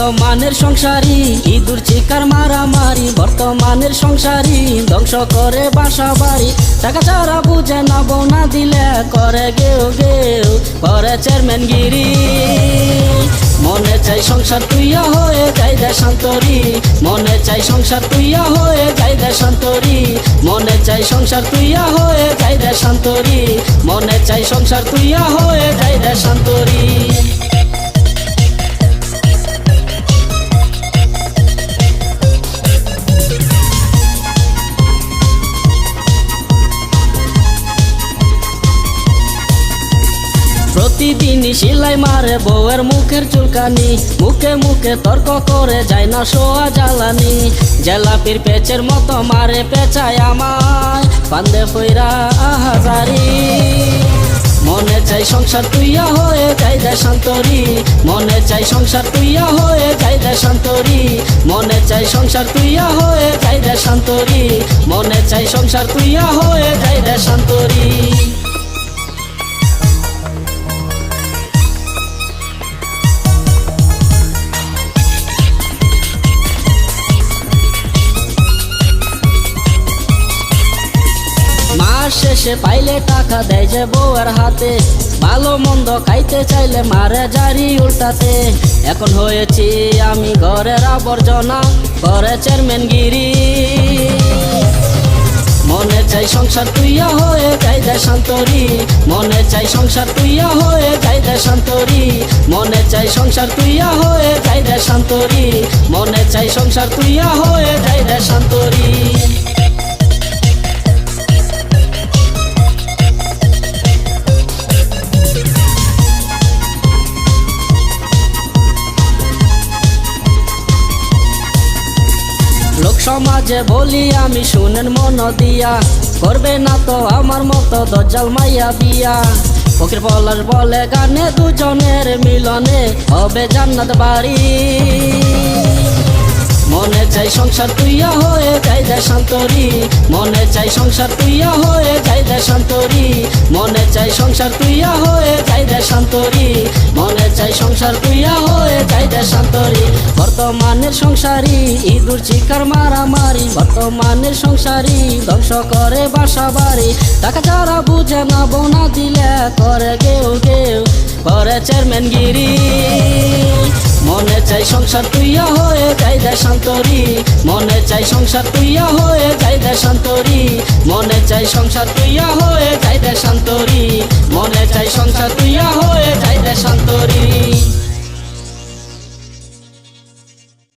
বর্তমানের সংসারী, ইঁদুর চিকার মারামারি, বর্তমানের সংসারী, ধ্বংস করে বাসা বাড়ি। টাকা ছাড়া বুঝে না বোনা দিলে করে গেও গেও করে চেয়ারম্যান গিরি। মনে চাই সংসার তুইয়া হয়ে যাই দেশান্তরি মনে চাই সংসার তুইয়া হয়ে যাই দেশান্তরি মনে চাই সংসার তুইয়া হয়ে যাই দেশান্তরি মনে চাই সংসার তুইয়া হয়ে যাই দেশান্তরি প্রতিদিনই সিলাই মারে বউয়ের মুখের চুলকানি। মুখে মুখে তর্ক করে যায় না সোয়া জ্বালানি। জেলাপির পেচের মতো মারে পেঁচায় আমায়। পান্দে ফইরা আহাজারি মনে চাই সংসার তুইয়া হয়ে যাই দেশান্তরি মনে চাই সংসার তুইয়া হয়ে যাই দেশান্তরি মনে চাই সংসার তুইয়া হয়ে যাই দেশান্তরি মনে চাই সংসার তুইয়া হয়ে যাই দেশান্তরি মাস শেষে পাইলে টাকা দেয় যে বউয়ের হাতে। ভালো মন্দ খাইতে চাইলে মারে জারি উল্টাতে। এখন হয়েছি আমি ঘরের আবর্জনা ঘরে চেয়ারম্যান গিরি। মনে চাই সংসার তুইয়া হয়ে যাই দেশান্তরি মনে চাই সংসার তুইয়া হয়ে যাই দেশান্তরি মনে চাই সংসার তুইয়া হয়ে যাই দেশান্তরি মনে চাই সংসার তুইয়া হয়ে যাই দেশান্তরি লোক সমাজে বলি আমি, শুনেন মন দিয়া। করবে না তো আমার মতো দজ্জাল মাইয়া বিয়া। ফকির পলাশ বলে গানে দুজনের মিলনে হবে জান্নাত বাড়ি। মনে চাই সংসার তুইয়া হয়ে যাই দেশান্তরি মনে চাই সংসার তুইয়া হয়ে যাই দেশান্তরি মনে চাই সংসার তুইয়া হয়ে যাই দেশান্তরি। মনে চাই সংসার তুইয়া হয়ে যাই দেশান্তরি। বর্তমানের সংসারী, ইঁদুর চিকার মারামারি। বর্তমানের সংসারী, ধ্বংস করে বাসা বাড়ি। টাকা যারা বুঝে না বোনা দিলে করে গেও গেও করে চেয়ারম্যান গিরি। মনে চাই সংসার তুইয়া হয়ে যাই দেশান্তরি। মনে চাই সংসার তুইয়া হয়ে যাই দেশান্তরি। মনে চাই সংসার তুইয়া হয়ে দেশান্তরী